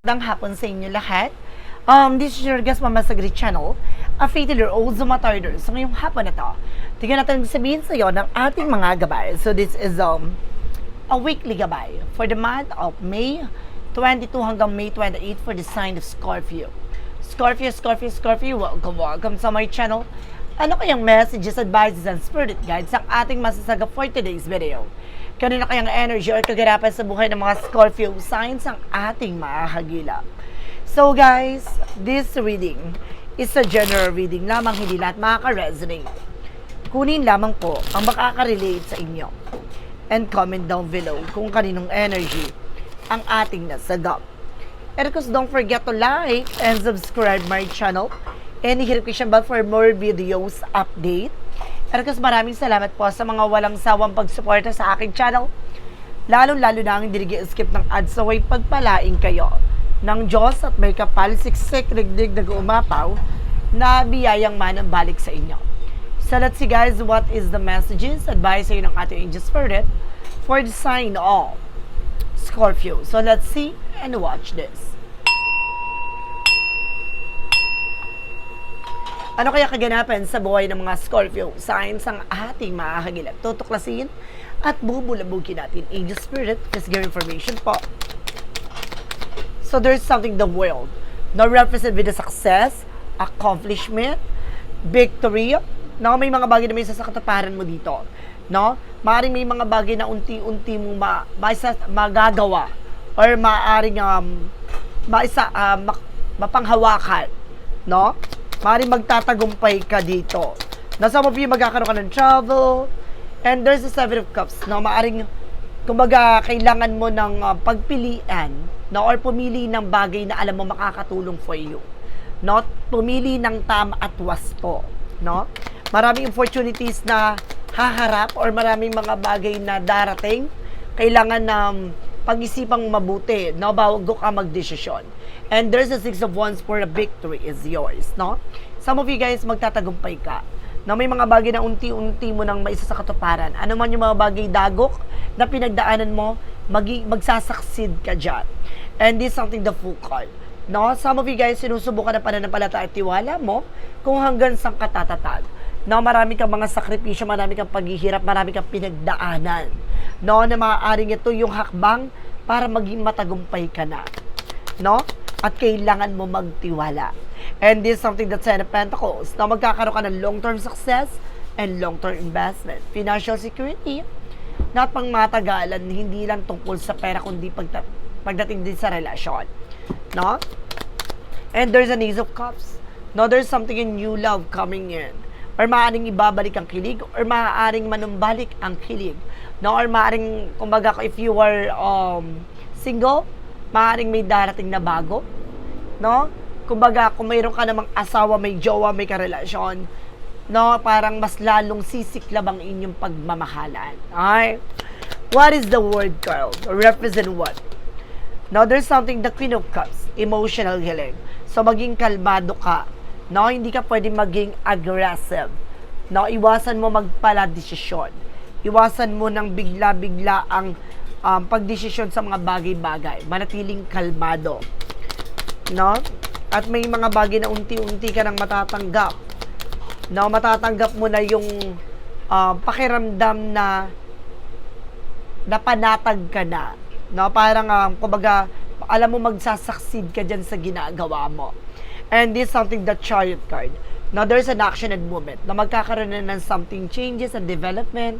Magandang hapon sa inyo lahat. Um, this is your guest Mama Sagri Channel, a fatal year old Zumatarder. So ngayong hapon na to, tingnan natin sabihin sa iyo ng ating mga gabay. So this is um, a weekly gabay for the month of May 22 hanggang May 28 for the sign of Scorpio. Scorpio, Scorpio, Scorpio, welcome, welcome sa my channel. Ano kayang messages, advices, and spirit guides ang ating masasaga for today's video? Kanina kayang energy or kaganapan sa buhay ng mga Scorpio signs ang ating makakagila. So guys, this reading is a general reading lamang hindi lahat makaka-resonate. Kunin lamang po ang makaka-relate sa inyo. And comment down below kung kaninong energy ang ating nasagap. And of course, don't forget to like and subscribe my channel. And hit notification bell for more videos update. Course, maraming salamat po sa mga walang sawang pagsuporta sa aking channel. Lalo-lalo na ang hindi skip ng ads so way pagpalaing kayo ng Diyos at may kapal siksik rigdig na umapaw na biyayang manang balik sa inyo. So let's see guys, what is the messages, advice sa ng ating angel spirit for the sign of Scorpio. So let's see and watch this. Ano kaya kaganapan sa buhay ng mga Scorpio signs ang ating makakagilap? Tutuklasin at bubulabugin natin. Angel Spirit, give information po. So there's something the world no represent with the success, accomplishment, victory, no may mga bagay na may isa sa kataparan mo dito. No? Maaring may mga bagay na unti-unti mong ma, maisa, magagawa or maaring um, maisa, uh, mapanghawakan. No? Maaring magtatagumpay ka dito. Na some of you magkakaroon ka ng travel, and there's a seven of cups. No? Maaring kumbaga kailangan mo ng uh, pagpilian no or pumili ng bagay na alam mo makakatulong for you no pumili ng tama at wasto no maraming opportunities na haharap or maraming mga bagay na darating kailangan ng pag-isipang mabuti no bago ka magdesisyon and there's a six of wands for a victory is yours no some of you guys magtatagumpay ka na may mga bagay na unti-unti mo nang maisa sa katuparan. Ano man yung mga bagay dagok na pinagdaanan mo, magi, magsasucceed ka dyan. And this is something the card. No? Some of you guys, sinusubukan na pananampalataya at tiwala mo kung hanggang saan ka. No, marami kang mga sakripisyo, marami kang paghihirap, marami kang pinagdaanan. No, na maaaring ito yung hakbang para maging matagumpay ka na. No? At kailangan mo magtiwala. And this is something that's Ten Pentacles na magkakaroon ka ng long-term success and long-term investment. Financial security, na pang matagalan, hindi lang tungkol sa pera, kundi pagta- pagdating din sa relasyon. No? And there's an Ace of Cups. No, there's something in new love coming in. Or maaaring ibabalik ang kilig, or maaaring manumbalik ang kilig. No, or maaaring, kumbaga, if you are um, single, maaaring may darating na bago. No? Kumbaga, kung mayroon ka namang asawa, may jowa, may karelasyon, no, parang mas lalong sisiklab ang inyong pagmamahalan. Okay? What is the word, Carl? Represent what? Now, there's something, the Queen of Cups, emotional healing. So, maging kalmado ka. No, hindi ka pwede maging aggressive. No, iwasan mo magpala desisyon. Iwasan mo ng bigla-bigla ang um, pagdesisyon sa mga bagay-bagay. Manatiling kalmado. No? At may mga bagay na unti-unti ka nang matatanggap. No, matatanggap mo na yung um, pakiramdam na napanatag ka na. No, parang um, kumbaga alam mo magsasucceed ka diyan sa ginagawa mo. And this is something the chariot card. Now, there's an action and movement na magkakaroon na ng something changes and development.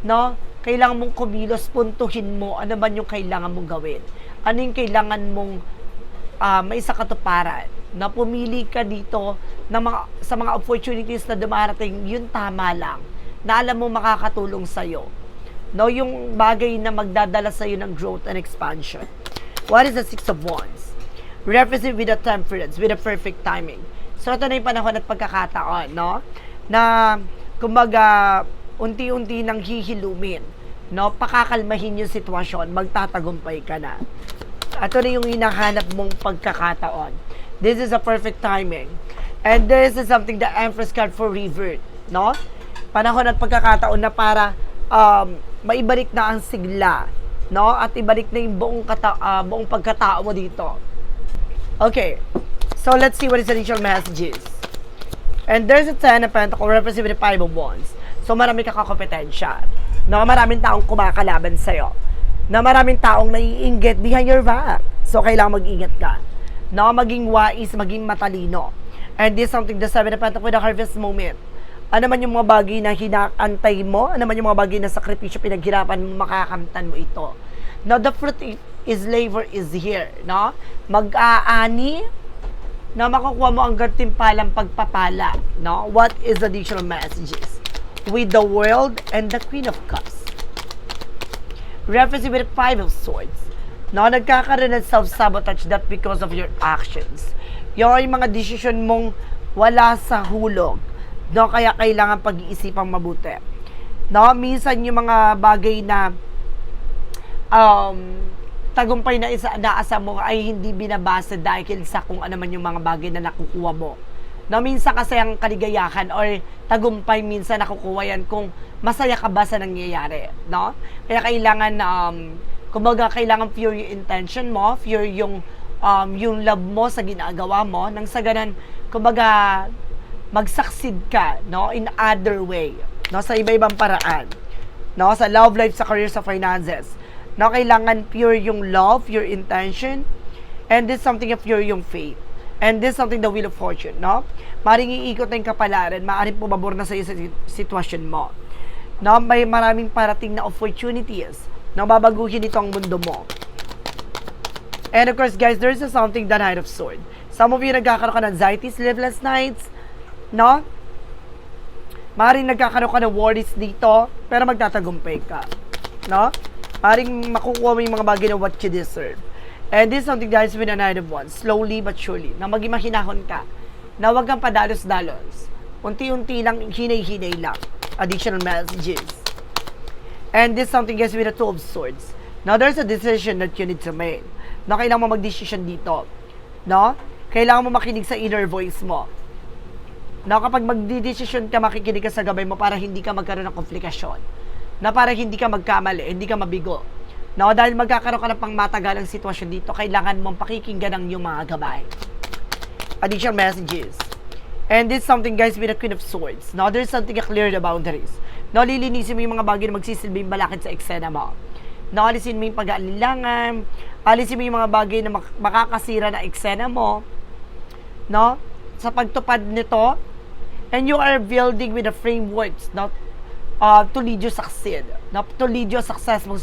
No? Kailangan mong kumilos, puntuhin mo ano man yung kailangan mong gawin. Ano yung kailangan mong uh, may isa katuparan. Na pumili ka dito ng mga, sa mga opportunities na dumarating, yun tama lang. Na alam mo makakatulong sa'yo. No, yung bagay na magdadala sa'yo ng growth and expansion. What is the Six of Wands? represent with a temperance, with a perfect timing. So, ito na yung panahon at pagkakataon, no? Na, kumbaga, unti-unti nang hihilumin, no? Pakakalmahin yung sitwasyon, magtatagumpay ka na. Ito na yung hinahanap mong pagkakataon. This is a perfect timing. And this is something the Empress card for revert, no? Panahon at pagkakataon na para um, maibalik na ang sigla, no? At ibalik na yung buong, kata, uh, buong pagkatao mo dito Okay. So, let's see what his initial message is. And there's a 10 of Pentacle representing the 5 of Wands. So, marami ka kakompetensya. No, maraming taong kumakalaban sa'yo. Na maraming taong naiinggit behind your back. So, kailangan mag-ingat ka. No, maging wais, maging matalino. And this is something, the 7 of Pentacle with the harvest moment. Ano man yung mga bagay na hinaantay mo, ano man yung mga bagay na sakripisyo pinaghirapan mo, makakamtan mo ito. Now, the fruit is labor is here, no? Mag-aani, na makukuha mo ang gantimpalang pagpapala, no? What is additional messages? With the world and the Queen of Cups. Reference with Five of Swords. No, nagkakaroon ng self-sabotage that because of your actions. Yung mga decision mong wala sa hulog. No, kaya kailangan pag-iisipang mabuti. No, minsan yung mga bagay na um, tagumpay na isa naasa mo ay hindi binabasa dahil sa kung ano man yung mga bagay na nakukuha mo. No, minsan kasi ang kaligayahan or tagumpay minsan nakukuha yan kung masaya ka ba sa nangyayari, no? Kaya kailangan um kumbaga kailangan pure yung intention mo, pure yung um yung love mo sa ginagawa mo nang sa ganun kumbaga mag-succeed ka, no, in other way, no, sa iba-ibang paraan. No, sa love life, sa career, sa finances. No, kailangan pure yung love, your intention, and this something of pure yung faith. And this something the wheel of fortune, no? Maring iikot na yung kapalaran, maaaring pumabor na sa iyo sa sit- sitwasyon mo. No, may maraming parating na opportunities na babaguhin ito ang mundo mo. And of course, guys, there's something the Knight of Sword. Some of you nagkakaroon ka ng anxiety, sleepless nights, no? Maring nagkakaroon ka ng worries dito, pero magtatagumpay ka. No? Maring makukuha mo yung mga bagay na what you deserve. And this is something guys with a Knight of Wands, slowly but surely, na maging mahinahon ka, na huwag kang padalos-dalos. Unti-unti lang, hinay-hinay lang. Additional messages. And this is something guys with a Two of Swords. Now, there's a decision that you need to make. Na kailangan mo mag-decision dito. No? Kailangan mo makinig sa inner voice mo. Na kapag magdi-decision ka, makikinig ka sa gabay mo para hindi ka magkaroon ng komplikasyon. Na para hindi ka magkamali, hindi ka mabigo. No, dahil magkakaroon ka ng pangmatagalang sitwasyon dito, kailangan mong pakikinggan ang iyong mga gabay. Additional messages. And this is something guys with the Queen of Swords. Now, there's something clear the boundaries. No, lilinisin mo yung mga bagay na magsisilbing balakid sa eksena mo. No, alisin mo yung pag-aalilangan, alisin mo yung mga bagay na mak- makakasira na eksena mo. No? Sa pagtupad nito, and you are building with the frameworks not uh, to lead you succeed, not to lead you successful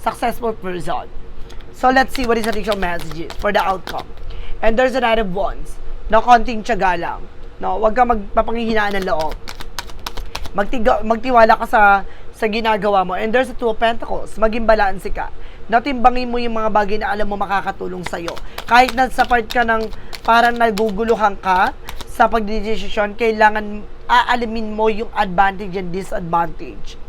successful person. So let's see what is the additional messages for the outcome. And there's a Knight of Wands na konting tiyaga lang. No, wag ka magpapanghihinaan ng loob. Magtiga, magtiwala ka sa sa ginagawa mo. And there's a Two of Pentacles. Maging balanse ka. Natimbangin mo yung mga bagay na alam mo makakatulong sa'yo. Kahit na sa part ka ng parang naguguluhan ka sa pagdidesisyon, kailangan aalimin mo yung advantage and disadvantage.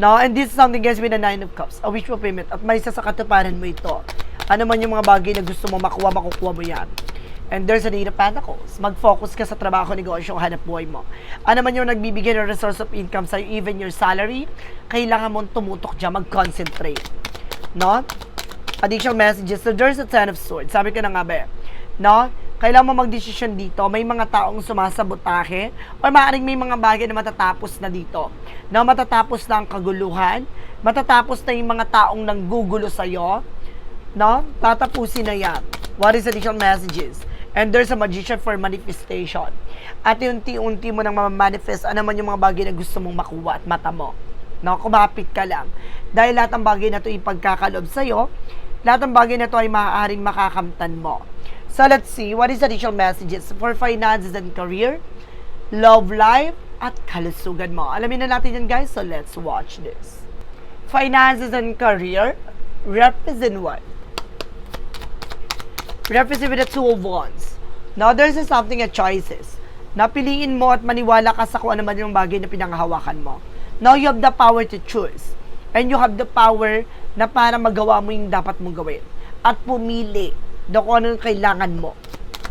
No, and this is something guys with the Nine of Cups, a wish fulfillment. At may isa sa katuparan mo ito. Ano man yung mga bagay na gusto mo makuha, makukuha mo yan. And there's a Eight of Pentacles. Mag-focus ka sa trabaho, negosyo, hanap buhay mo. Ano man yung nagbibigay ng resource of income sa'yo, even your salary, kailangan mong tumutok dyan, mag-concentrate. No? Additional messages. So there's a Ten of Swords. Sabi ko na nga ba, no? Kailangan mo magdesisyon dito. May mga taong sumasabotahe or maaaring may mga bagay na matatapos na dito. Na matatapos na ang kaguluhan, matatapos na yung mga taong nanggugulo sa'yo, no? Tatapusin na yan. What is additional messages? And there's a magician for manifestation. At unti-unti mo nang ma-manifest ano man yung mga bagay na gusto mong makuha at mata mo. No, kumapit ka lang. Dahil lahat ng bagay na ito ipagkakalob sa'yo, lahat ng bagay na ito ay maaaring makakamtan mo. So let's see, what is additional messages for finances and career, love life, at kalusugan mo. Alamin na natin yan guys, so let's watch this. Finances and career, represent what? represent with the two of wands. Now, there's something at choices. Napiliin mo at maniwala ka sa kung ano man yung bagay na pinangahawakan mo. Now, you have the power to choose. And you have the power na para magawa mo yung dapat mong gawin. At pumili do kung ano yung kailangan mo.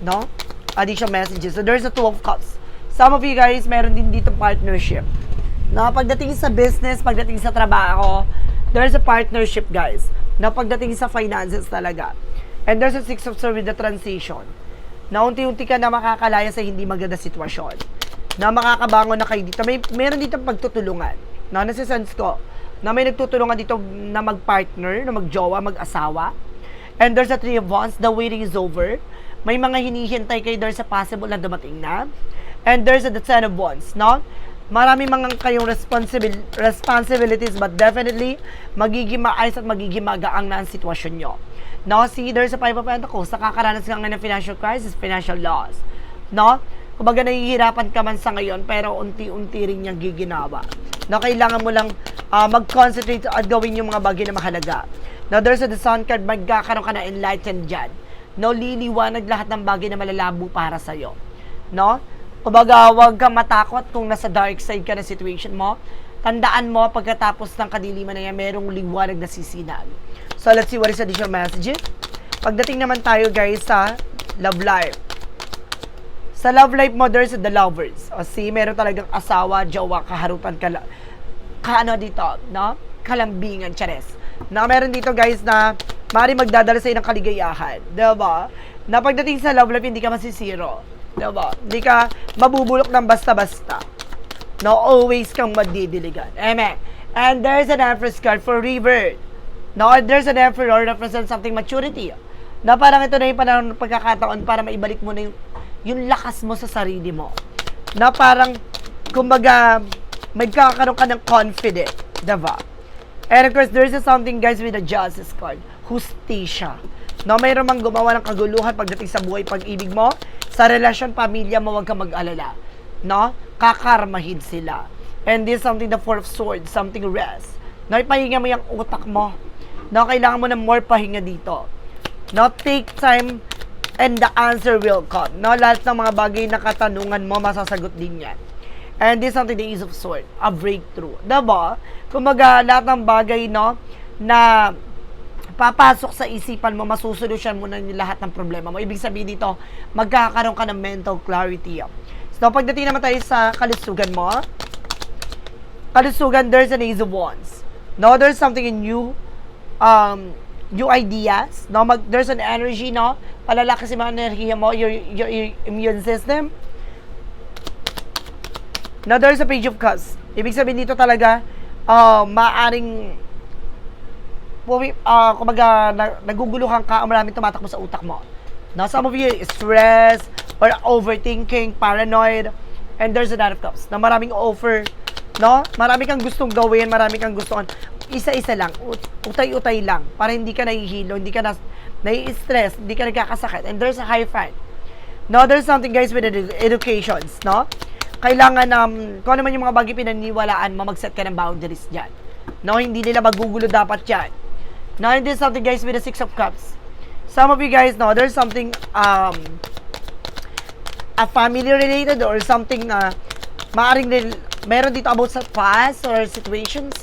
No? Additional messages. So, there's a two of cups. Some of you guys, meron din dito partnership. Na pagdating sa business, pagdating sa trabaho, there's a partnership, guys. Na pagdating sa finances talaga. And there's a six of swords with the transition. Na unti-unti ka na makakalaya sa hindi maganda sitwasyon. Na makakabangon na kayo dito. May, meron dito pagtutulungan. Na nasa-sense ko. Na may nagtutulungan dito na mag-partner, na mag-jowa, mag-asawa. And there's a three of wands. The waiting is over. May mga hinihintay kayo there sa possible na dumating na. And there's a the ten of wands, no? Marami mga kayong responsibil responsibilities but definitely magiging maayos at magiging magaang na ang sitwasyon nyo. No, see, there's a five of pentacles. Nakakaranas ka ngayon ng financial crisis, financial loss. No? Kumbaga nahihirapan ka man sa ngayon pero unti-unti rin niyang giginawa. No, kailangan mo lang ah, mag-concentrate at gawin yung mga bagay na mahalaga. There's a the sun card, magkakaroon ka na enlightened dyan. No, liliwanag lahat ng bagay na malalabo para sa'yo. No? Kumbaga, huwag kang matakot kung nasa dark side ka na situation mo. Tandaan mo, pagkatapos ng kadiliman na yan, merong liwanag na sisinag. So, let's see what is additional messages. Pagdating naman tayo, guys, sa love life. Sa love life mo, there's the lovers. O see, meron talagang asawa, jowa, kaharupan, kala, ka ano dito, no? Kalambingan, chares. Na meron dito, guys, na mari magdadala sa'yo ng kaligayahan. Diba? Na pagdating sa love life, hindi ka masisiro. Diba? Hindi ka mabubulok ng basta-basta. No, always kang madidiligan. Amen. And there's an Empress card for revert. No, there's an Emperor represents something maturity. Na parang ito na yung panahon ng pagkakataon para maibalik mo na yung, yung lakas mo sa sarili mo. Na parang, kumbaga, magkakaroon ka ng confident. Diba? And of course, there's something guys with the Justice card. Hustisya. No, mayroon mang gumawa ng kaguluhan pagdating sa buhay pag-ibig mo, sa relasyon, pamilya mo, huwag kang mag-alala. No? Kakarmahin sila. And this is something the Four of Swords, something rest. No, ipahinga mo yung utak mo. No, kailangan mo ng more pahinga dito. No, take time and the answer will come. No, lahat ng mga bagay na katanungan mo, masasagot din yan. And this is something the Ace of Swords, a breakthrough. Diba? Kumbaga, lahat ng bagay, no, na papasok sa isipan mo, masusolusyon mo na lahat ng problema mo. Ibig sabihin dito, magkakaroon ka ng mental clarity. So, pagdating naman tayo sa kalusugan mo, kalusugan, there's an Ace of Wands. No, there's something in you, um, new ideas, no, mag, there's an energy, no, palalaki si mga enerhiya mo, your, your, your immune system. Now, there's a page of cups. Ibig sabihin dito talaga, uh, maaring uh, kumbaga, na, naguguluhan ka maraming tumatakbo sa utak mo. Now, some of you, stress, or overthinking, paranoid, and there's a nine of cups na maraming offer, no? Marami kang gustong gawin, marami kang gustong, isa-isa lang, ut- utay-utay lang, para hindi ka nahihilo, hindi ka na, nai-stress, hindi ka nagkakasakit, and there's a high five. No, there's something guys with edu- educations, no? Kailangan, um, kung ano man yung mga bagay pinaniwalaan mo, mag-set ka ng boundaries dyan. No, hindi nila magugulo dapat yan. Now, and there's something guys with the Six of Cups. Some of you guys know there's something, um, a family related or something na maaring rel- meron dito about sa past or situations.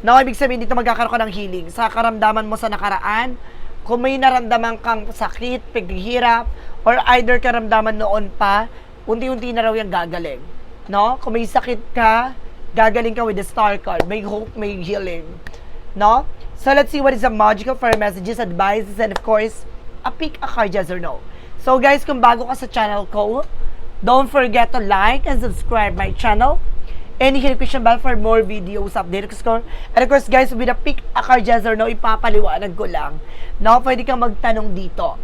No, ibig sabihin dito magkakaroon ka ng healing sa karamdaman mo sa nakaraan. Kung may naramdaman kang sakit, paghihirap, or either karamdaman noon pa, unti-unti na raw yung gagaling. No? Kung may sakit ka, gagaling ka with the star card. May hope, may healing. No? So let's see what is the magical fire messages, advices, and of course, a pick a card, yes or no. So guys, kung bago ka sa channel ko, don't forget to like and subscribe my channel. And hit question bell for more videos update ko. And of course, guys, with a pick a card, yes or no, ipapaliwanag ko lang. No, pwede kang magtanong dito.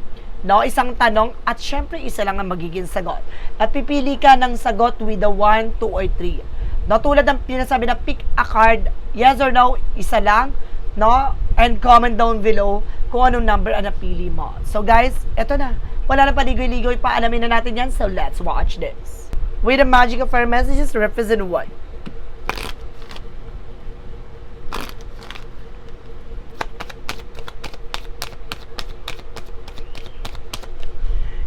No, isang tanong at syempre isa lang ang magiging sagot. At pipili ka ng sagot with the 1, 2, or 3. No, tulad ng pinasabi na pick a card, yes or no, isa lang no? And comment down below kung anong number ang napili mo. So guys, eto na. Wala na paligoy-ligoy pa. Alamin na natin yan. So let's watch this. With the magic of fire messages, represent what?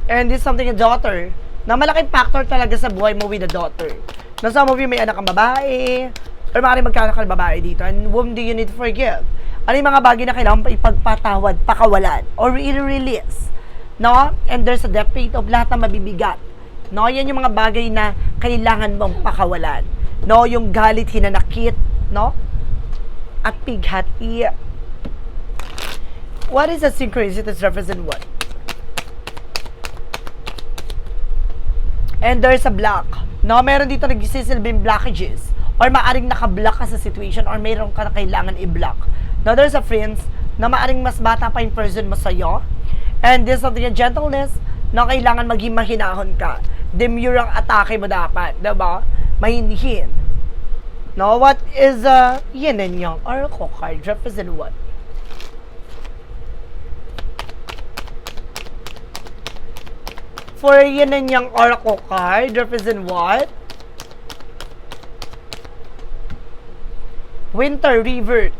And this is something a daughter na malaking factor talaga sa buhay mo with a daughter. Na some of you may anak kang babae, or maaaring magkaanak ka ng babae dito, and whom do you need to forgive? Ano yung mga bagay na kailangan pa ipagpatawad, pakawalan, or i-release? No? And there's a debate of lahat ng mabibigat. No? Yan yung mga bagay na kailangan mong pakawalan. No? Yung galit, hinanakit, no? At pighati. What is a synchronicities represent what? And there's a block. No, meron dito nagsisilbing blockages. Or maaring nakablock ka sa situation or mayroon ka na kailangan i-block. Now, there's a friends na maaring mas bata pa yung person mo sa'yo. And this something yung gentleness na kailangan maging mahinahon ka. Demure ang atake mo dapat. Diba? Mahinhin. No, what is uh, yin and yang oracle card represent what? For yin and yang oracle card represent what? Winter River.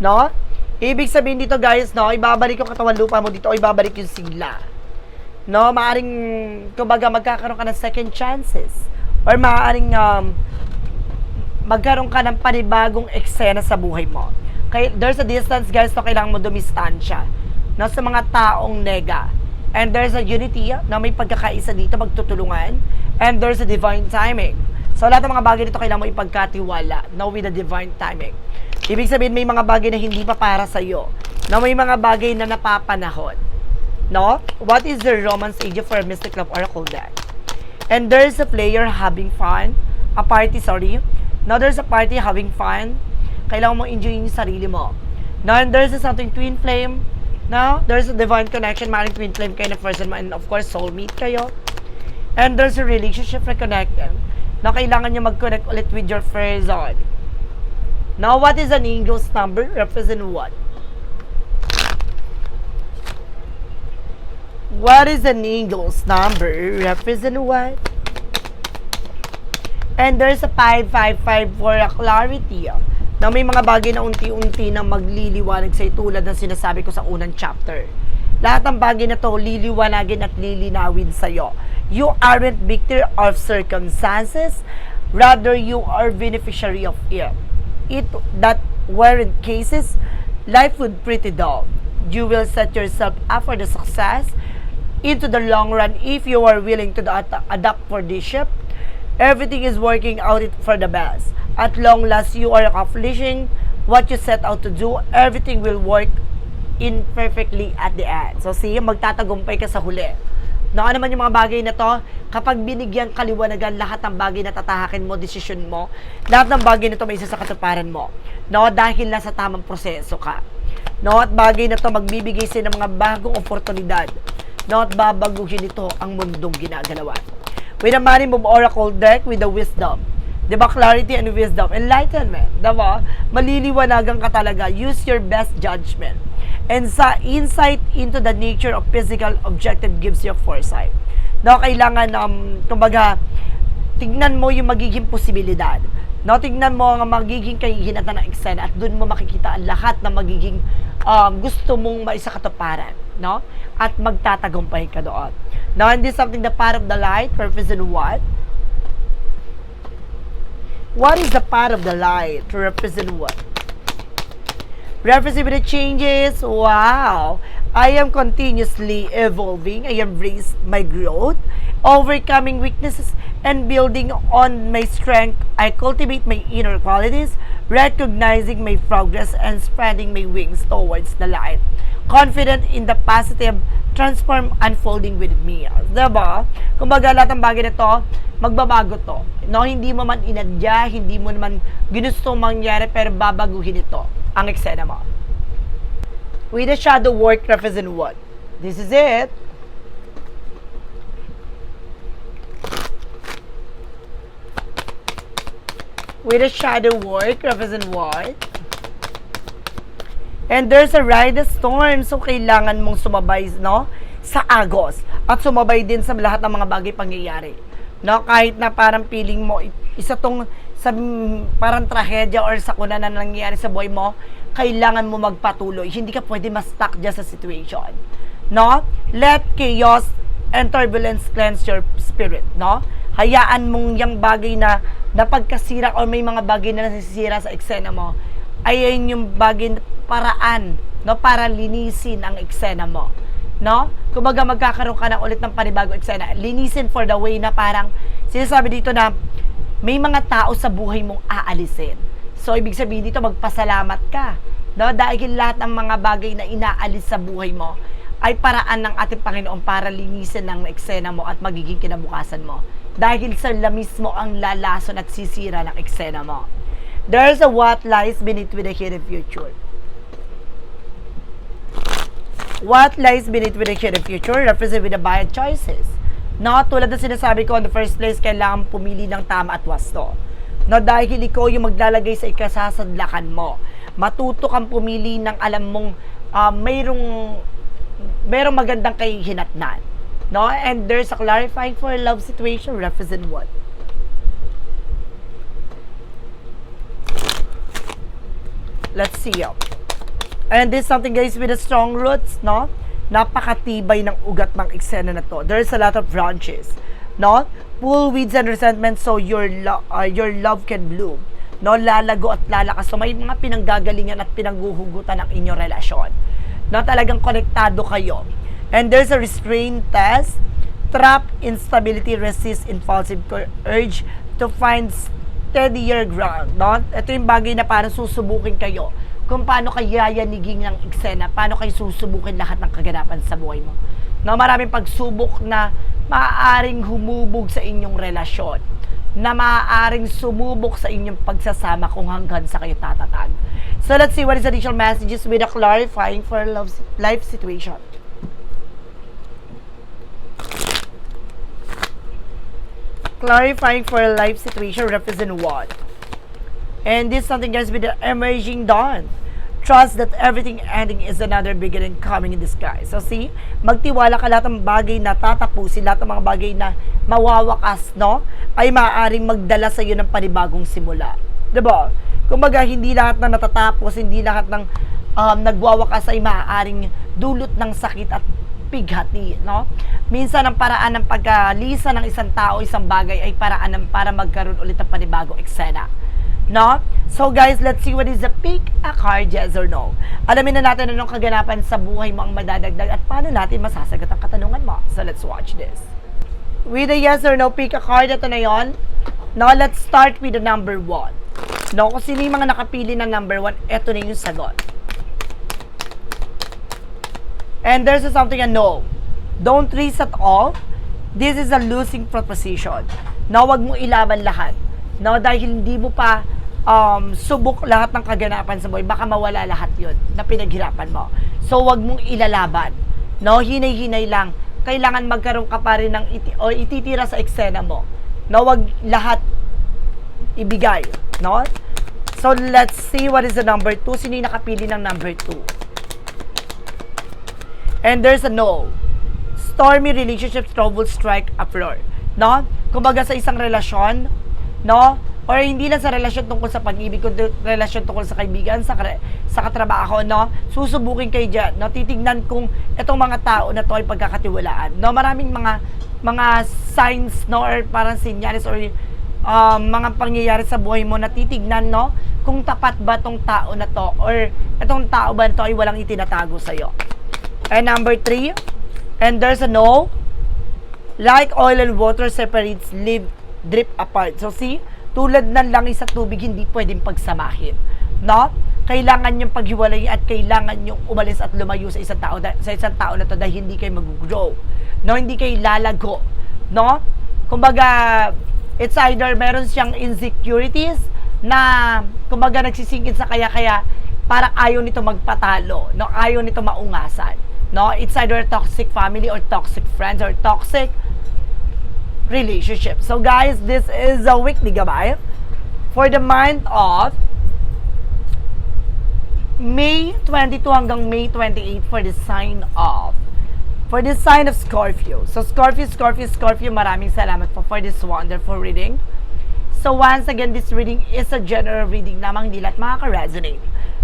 No? Ibig sabihin dito guys, no, ibabalik yung katawan lupa mo dito o ibabalik yung sigla. No, maaring, kumbaga, magkakaroon ka ng second chances. Or maaring, um, magkaroon ka ng panibagong eksena sa buhay mo. Kaya, there's a distance, guys, so kailangan mo dumistansya. No, sa mga taong nega. And there's a unity na may pagkakaisa dito, magtutulungan. And there's a divine timing. So, lahat ng mga bagay dito kailangan mo ipagkatiwala no, with the divine timing. Ibig sabihin, may mga bagay na hindi pa para sa'yo. Na may mga bagay na napapanahon. No? What is the romance age for a Mystic Love Oracle deck? And there's a player having fun. A party, sorry. Now, there's a party having fun. Kailangan mo enjoy yung sarili mo. Now, and there's a something twin flame. Now, there's a divine connection. Maring twin flame kayo na person. And of course, soulmate kayo. And there's a relationship reconnecting. Na kailangan nyo mag-connect ulit with your person. Now, what is an angel's number? Represent what? What is an angel's number? Represent what? And there's a 5554 for a clarity. Na may mga bagay na unti-unti na magliliwanag sa'yo tulad ng sinasabi ko sa unang chapter. Lahat ng bagay na to liliwanagin at lilinawin sa'yo. You aren't victim of circumstances, rather you are beneficiary of it. It that weren't cases, life would pretty dull. You will set yourself up for the success into the long run if you are willing to ad- adapt for this ship. Everything is working out for the best. At long last, you are accomplishing what you set out to do. Everything will work in perfectly at the end. So, see, magtatagumpay ka sa huli. No, ano man yung mga bagay na to, kapag binigyan kaliwanagan lahat ng bagay na tatahakin mo, desisyon mo, lahat ng bagay na to may isa sa katuparan mo. No, dahil nasa tamang proseso ka. No, at bagay na to magbibigay sa ng mga bagong oportunidad. No, at babaguhin ito ang mundong ginagalawan. With a money move oracle deck with the wisdom. 'Di ba? Clarity and wisdom. Enlightenment. 'Di ba? Maliliwanagan ka talaga. Use your best judgment. And sa insight into the nature of physical objective gives you foresight. No, kailangan, um, kumbaga, tignan mo yung magiging posibilidad. No, tignan mo ang magiging kahihinatan ng eksena at doon mo makikita ang lahat ng magiging um, gusto mong maisakatuparan. No? At magtatagumpay ka doon. Now, and this is something the part of the light represent what? What is the part of the light to represent what? Represent the changes. Wow. I am continuously evolving. I embrace my growth, overcoming weaknesses, and building on my strength. I cultivate my inner qualities, recognizing my progress and spreading my wings towards the light. Confident in the positive transform unfolding with me. Diba? Kumbaga lahat ng bagay na to, magbabago to. No, hindi mo man inadya, hindi mo naman ginusto mangyari, pero babaguhin ito ang eksena mo. With the shadow work represent what? This is it. With the shadow work represent what? And there's a ride storm. So, kailangan mong sumabay, no? Sa agos. At sumabay din sa lahat ng mga bagay pangyayari. No? Kahit na parang feeling mo, isa tong sa parang trahedya or sakuna na nangyayari sa buhay mo, kailangan mo magpatuloy. Hindi ka pwede ma-stuck dyan sa situation. No? Let chaos and turbulence cleanse your spirit. No? Hayaan mong yung bagay na napagkasira or may mga bagay na nasisira sa eksena mo, ayan yung bagay paraan no para linisin ang eksena mo no kumbaga magkakaroon ka na ulit ng panibagong eksena linisin for the way na parang sinasabi dito na may mga tao sa buhay mong aalisin so ibig sabihin dito magpasalamat ka No? Dahil lahat ng mga bagay na inaalis sa buhay mo ay paraan ng ating Panginoon para linisin ng eksena mo at magiging kinabukasan mo. Dahil sa lamis mo ang lalason at sisira ng eksena mo. There's a what lies beneath with the hidden future. What lies beneath with the hidden future represent with the bad choices. No, tulad ng sinasabi ko in the first place, kailangan pumili ng tama at wasto. No, dahil ikaw yung maglalagay sa ikasasadlakan mo. Matuto kang pumili ng alam mong ah, mayroong mayroong magandang kahihinatnan. No? And there's a clarifying for a love situation represent what? Let's see. oh. And this is something guys with the strong roots, no? Napakatibay ng ugat ng eksena na to. There's a lot of branches, no? Pull weeds and resentment so your lo- uh, your love can bloom. No, lalago at lalakas. So may mga pinanggagalingan at pinangguhugutan ng inyong relasyon. No, talagang konektado kayo. And there's a restraint test. Trap instability, resist impulsive urge to find steadier ground. No? Ito yung bagay na parang susubukin kayo kung paano kayo yayanigin ng eksena, paano kayo susubukin lahat ng kaganapan sa buhay mo. No, maraming pagsubok na maaaring humubog sa inyong relasyon, na maaaring sumubok sa inyong pagsasama kung hanggang sa kayo tatatag. So let's see what is additional messages with a clarifying for love, life situation. Clarifying for a life situation represent what? And this something guys with the emerging dawn. Trust that everything ending is another beginning coming in disguise. So see, magtiwala ka lahat ng bagay na tatapusin, lahat ng mga bagay na mawawakas, no? Ay maaaring magdala sa iyo ng panibagong simula. 'Di ba? Kumbaga, hindi lahat na natatapos, hindi lahat ng um, nagwawakas ay maaaring dulot ng sakit at pighati, no? Minsan ang paraan ng pagkalisa ng isang tao, isang bagay ay paraan ng para magkaroon ulit ng panibagong eksena. No? So guys, let's see what is the pick a card, yes or no. Alamin na natin anong kaganapan sa buhay mo ang madadagdag at paano natin masasagot ang katanungan mo. So let's watch this. With a yes or no pick a card, ito na yon. Now, let's start with the number one. No, kung sino yung mga nakapili ng number one, ito na yung sagot. And there's something a no. Don't risk at all. This is a losing proposition. Na wag mo ilaban lahat. No, dahil hindi mo pa um, subok lahat ng kaganapan sa buhay, baka mawala lahat yun na pinaghirapan mo. So, wag mong ilalaban. No, hinay-hinay lang. Kailangan magkaroon ka pa rin ng iti o ititira sa eksena mo. No, wag lahat ibigay. No? So, let's see what is the number 2. Sino yung nakapili ng number 2? And there's a no. Stormy relationships trouble strike floor. No? Kumbaga sa isang relasyon, no? Or hindi lang sa relasyon tungkol sa pag-ibig, kundi relasyon tungkol sa kaibigan, sa, sa katrabaho, no? Susubukin kayo dyan, no? Titignan kung itong mga tao na to ay pagkakatiwalaan, no? Maraming mga mga signs, no? Or parang senyales or um, mga pangyayari sa buhay mo na titignan, no? Kung tapat ba tong tao na to or itong tao ba na to ay walang itinatago sa'yo. And number three, and there's a no, like oil and water separates, live, drip apart. So see, tulad ng langis sa tubig, hindi pwedeng pagsamahin. No? Kailangan yung paghiwalay at kailangan yung umalis at lumayo sa isang tao sa isang tao na to dahil hindi kayo mag-grow. No, hindi kayo lalago. No? Kumbaga, it's either meron siyang insecurities na kumbaga nagsisingkit sa kaya-kaya parang ayaw nito magpatalo, no? Ayaw nito maungasan. No? It's either a toxic family or toxic friends or toxic relationship. So guys, this is a weekly gabay for the month of May 22 hanggang May 28 for the sign of for the sign of Scorpio. So Scorpio, Scorpio, Scorpio, maraming salamat po for this wonderful reading. So once again, this reading is a general reading lamang hindi makaka-resonate.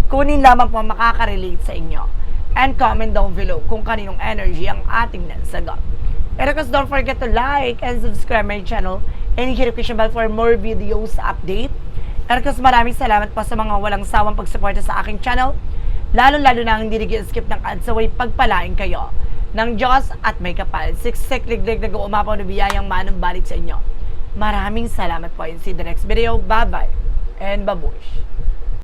Kunin lamang po makaka-relate sa inyo. And comment down below kung kaninong energy ang ating nasagot. Of course, don't forget to like and subscribe my channel and hit the notification bell for more videos update. Of course, maraming salamat po sa mga walang sawang pagsuporta sa aking channel. Lalo-lalo na ang hindi nag-skip ng ads away pagpalain kayo ng Diyos at may kapal. Siksik liglig na umapaw na biyayang manong balik sa inyo. Maraming salamat po and see the next video. Bye-bye and babush.